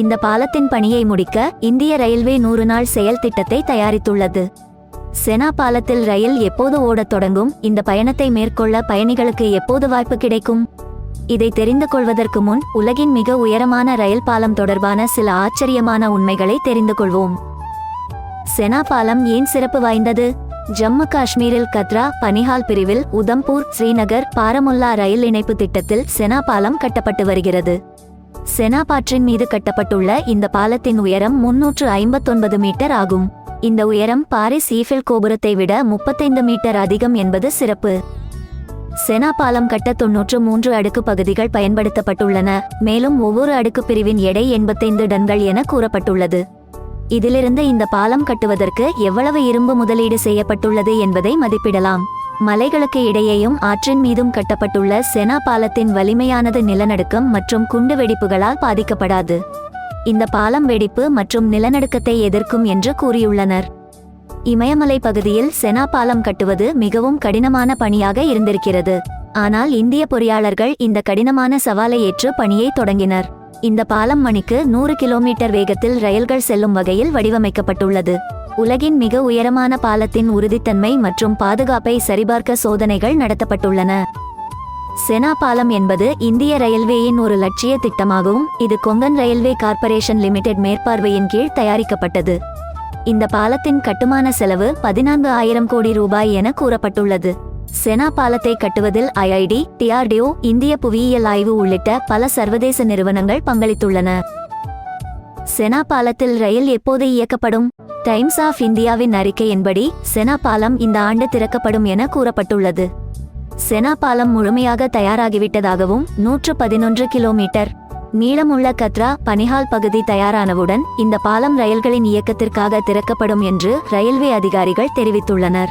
இந்த பாலத்தின் பணியை முடிக்க இந்திய ரயில்வே நூறு நாள் செயல் திட்டத்தை தயாரித்துள்ளது. செனா பாலத்தில் ரயில் எப்போது ஓடத் தொடங்கும்? இந்த பயணத்தை மேற்கொள்ள பயணிகளுக்கு எப்போது வாய்ப்பு கிடைக்கும்? இதை தெரிந்து கொள்வதற்கு முன் உலகின் மிக உயரமான ரயில் பாலம் தொடர்பான சில ஆச்சரியமான உண்மைகளை தெரிந்து கொள்வோம். செனா பாலம் ஏன் சிறப்பு வாய்ந்தது? ஜம்மு காஷ்மீரில் கத்ரா பனிஹால் பிரிவில் உதம்பூர் ஸ்ரீநகர் பாரமுல்லா ரயில் இணைப்பு திட்டத்தில் செனா பாலம் கட்டப்பட்டு வருகிறது. செனா பாற்றின் மீது கட்டப்பட்டுள்ள இந்த பாலத்தின் உயரம் முன்னூற்று ஐம்பத்தொன்பது மீட்டர் ஆகும். இந்த உயரம் பாரிஸ் ஈஃபில் கோபுரத்தை விட முப்பத்தைந்து மீட்டர் அதிகம் என்பது சிறப்பு. செனா பாலம் கட்ட தொன்னூற்று மூன்று அடுக்கு பகுதிகள் பயன்படுத்தப்பட்டுள்ளன. மேலும் ஒவ்வொரு அடுக்கு பிரிவின் எடை எண்பத்தைந்து டன்கள் என கூறப்பட்டுள்ளது. இதிலிருந்து இந்த பாலம் கட்டுவதற்கு எவ்வளவு இரும்பு முதலீடு செய்யப்பட்டுள்ளது என்பதை மதிப்பிடலாம். மலைகளுக்கு இடையேயும் ஆற்றின் மீதும் கட்டப்பட்டுள்ள செனா பாலத்தின் வலிமையானது நிலநடுக்கம் மற்றும் குண்டு வெடிப்புகளால் பாதிக்கப்படாது. இந்த பாலம் வெடிப்பு மற்றும் நிலநடுக்கத்தை எதிர்க்கும் என்று கூறியுள்ளனர். இமயமலை பகுதியில் செனா பாலம் கட்டுவது மிகவும் கடினமான பணியாக இருந்திருக்கிறது. ஆனால் இந்திய பொறியாளர்கள் இந்த கடினமான சவாலை ஏற்று பணியை தொடங்கினர். இந்த பாலம் மணிக்கு நூறு கிலோமீட்டர் வேகத்தில் ரயில்கள் செல்லும் வகையில் வடிவமைக்கப்பட்டுள்ளது. உலகின் மிக உயரமான பாலத்தின் உறுதித்தன்மை மற்றும் பாதுகாப்பை சரிபார்க்க சோதனைகள் நடத்தப்பட்டுள்ளன. செனா பாலம் என்பது இந்திய ரயில்வேயின் ஒரு லட்சிய திட்டமாகும் இது கொங்கன் ரயில்வே கார்ப்பரேஷன் லிமிடெட் மேற்பார்வையின் கீழ் தயாரிக்கப்பட்டது. இந்த பாலத்தின் கட்டுமான செலவு பதினான்கு ஆயிரம் கோடி ரூபாய் என கூறப்பட்டுள்ளது. செனா பாலத்தை கட்டுவதில் ஐஐடி டிஆர்டிஓ இந்திய புவியியல் ஆய்வு உள்ளிட்ட பல சர்வதேச நிறுவனங்கள் பங்களித்துள்ளன. செனா பாலத்தில் ரயில் எப்போது இயக்கப்படும்? டைம்ஸ் ஆஃப் இந்தியாவின் அறிக்கையின்படி செனா பாலம் இந்த ஆண்டு திறக்கப்படும் என கூறப்பட்டுள்ளது. செனா பாலம் முழுமையாக தயாராகிவிட்டதாகவும் நூற்று பதினொன்று கிலோமீட்டர் நீளமுள்ள கத்ரா பனிஹால் பகுதி தயாரானவுடன் இந்த பாலம் ரயில்களின் இயக்கத்திற்காக திறக்கப்படும் என்று ரயில்வே அதிகாரிகள் தெரிவித்துள்ளனர்.